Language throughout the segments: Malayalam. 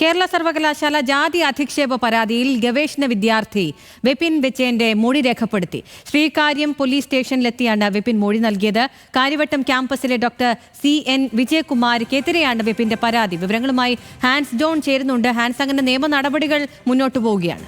കേരള സർവകലാശാല ജാതി അധിക്ഷേപ പരാതിയിൽ ഗവേഷണ വിദ്യാർത്ഥി വിപിൻ വിജയന്റെ മൊഴി രേഖപ്പെടുത്തി. ശ്രീകാര്യം പോലീസ് സ്റ്റേഷനിലെത്തിയാണ് വിപിൻ മൊഴി നൽകിയത്. കാര്യവട്ടം ക്യാമ്പസിലെ ഡോക്ടർ സി എൻ വിജയകുമാരിക്കെതിരെയാണ് വിപിന്റെ പരാതി. വിവരങ്ങളുമായി ഹാൻസ് ജോൺ ചേരുന്നുണ്ട്. ഹാൻസ് അങ്ങനെ നിയമ നടപടികൾ മുന്നോട്ടു പോവുകയാണ്.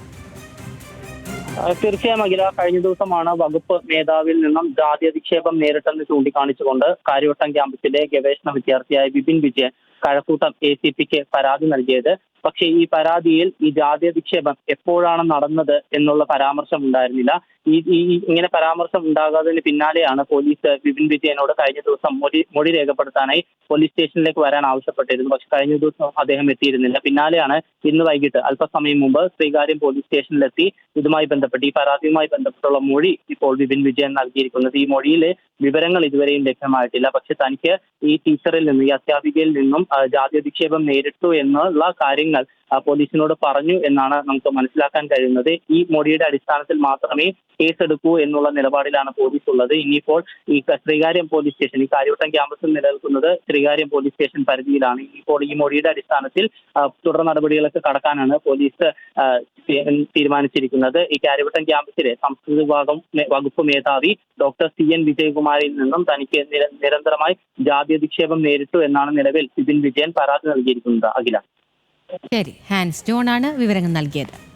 തീർച്ചയായും അഖില കഴിഞ്ഞ ദിവസമാണ് വകുപ്പ് മേധാവിൽ നിന്നും ജാതി അധിക്ഷേപം നേരിട്ടെന്ന് ചൂണ്ടിക്കാണിച്ചുകൊണ്ട് കാര്യവട്ടം ക്യാമ്പസിലെ ഗവേഷണ വിദ്യാർത്ഥിയായ വിപിൻ വിജയൻ കഴക്കൂട്ടം എ സി പിക്ക് പരാതി നൽകിയത്. പക്ഷേ ഈ പരാതിയിൽ ഈ ജാതീയ വിക്ഷേപം എപ്പോഴാണ് നടന്നത് എന്നുള്ള പരാമർശം ഉണ്ടായിരുന്നില്ല. ഈ ഈ ഇങ്ങനെ പരാമർശം ഉണ്ടാകാതിന് പിന്നാലെയാണ് പോലീസ് വിപിൻ വിജയനോട് കഴിഞ്ഞ ദിവസം മൊഴി മൊഴി രേഖപ്പെടുത്താനായി പോലീസ് സ്റ്റേഷനിലേക്ക് വരാൻ ആവശ്യപ്പെട്ടിരുന്നു പക്ഷെ കഴിഞ്ഞ ദിവസം അദ്ദേഹം എത്തിയിരുന്നില്ല. പിന്നാലെയാണ് ഇന്ന് വൈകിട്ട് അല്പസമയം മുമ്പ് ശ്രീകാര്യം പോലീസ് സ്റ്റേഷനിലെത്തി. ഇതുമായി ബന്ധപ്പെട്ട് ഈ പരാതിയുമായി ബന്ധപ്പെട്ടുള്ള മൊഴി ഇപ്പോൾ വിപിൻ വിജയൻ നൽകിയിരിക്കുന്നത്. ഈ മൊഴിയിലെ വിവരങ്ങൾ ഇതുവരെയും ലഭ്യമായിട്ടില്ല. പക്ഷെ തനിക്ക് ഈ ടീച്ചറിൽ നിന്നും ഈ അധ്യാപികയിൽ നിന്നും ജാതി അധിക്ഷേപം നേരിട്ടു എന്നുള്ള കാര്യങ്ങൾ പോലീസിനോട് പറഞ്ഞു എന്നാണ് നമുക്ക് മനസ്സിലാക്കാൻ കഴിയുന്നത്. ഈ മൊഴിയുടെ അടിസ്ഥാനത്തിൽ മാത്രമേ കേസെടുക്കൂ എന്നുള്ള നിലപാടിലാണ് പോലീസ് ഉള്ളത് ഇനിയിപ്പോൾ ഈ ശ്രീകാര്യം പോലീസ് സ്റ്റേഷൻ ഈ കാര്യവട്ടം ക്യാമ്പസിൽ നിലനിൽക്കുന്നത് ശ്രീകാര്യം പോലീസ് സ്റ്റേഷൻ പരിധിയിലാണ്. ഇപ്പോൾ ഈ മൊഴിയുടെ അടിസ്ഥാനത്തിൽ തുടർ നടപടികളൊക്കെ കടക്കാനാണ് പോലീസ് തീരുമാനിച്ചിരിക്കുന്നത്. ഈ കാര്യവട്ടം ക്യാമ്പസിലെ സംസ്കൃത വിഭാഗം വകുപ്പ് മേധാവി ഡോക്ടർ സി എൻ വിജയകുമാരിൽ നിന്നും തനിക്ക് നിര- നിരന്തരമായി ജാതി അധിക്ഷേപം നേരിട്ടു എന്നാണ് നിലവിൽ സിബിൻ വിജയൻ പരാതി നൽകിയിരിക്കുന്നത്. അഖില. ശരി. ഹാൻസ് ജോൺ ആണ് വിവരങ്ങൾ നൽകിയത്.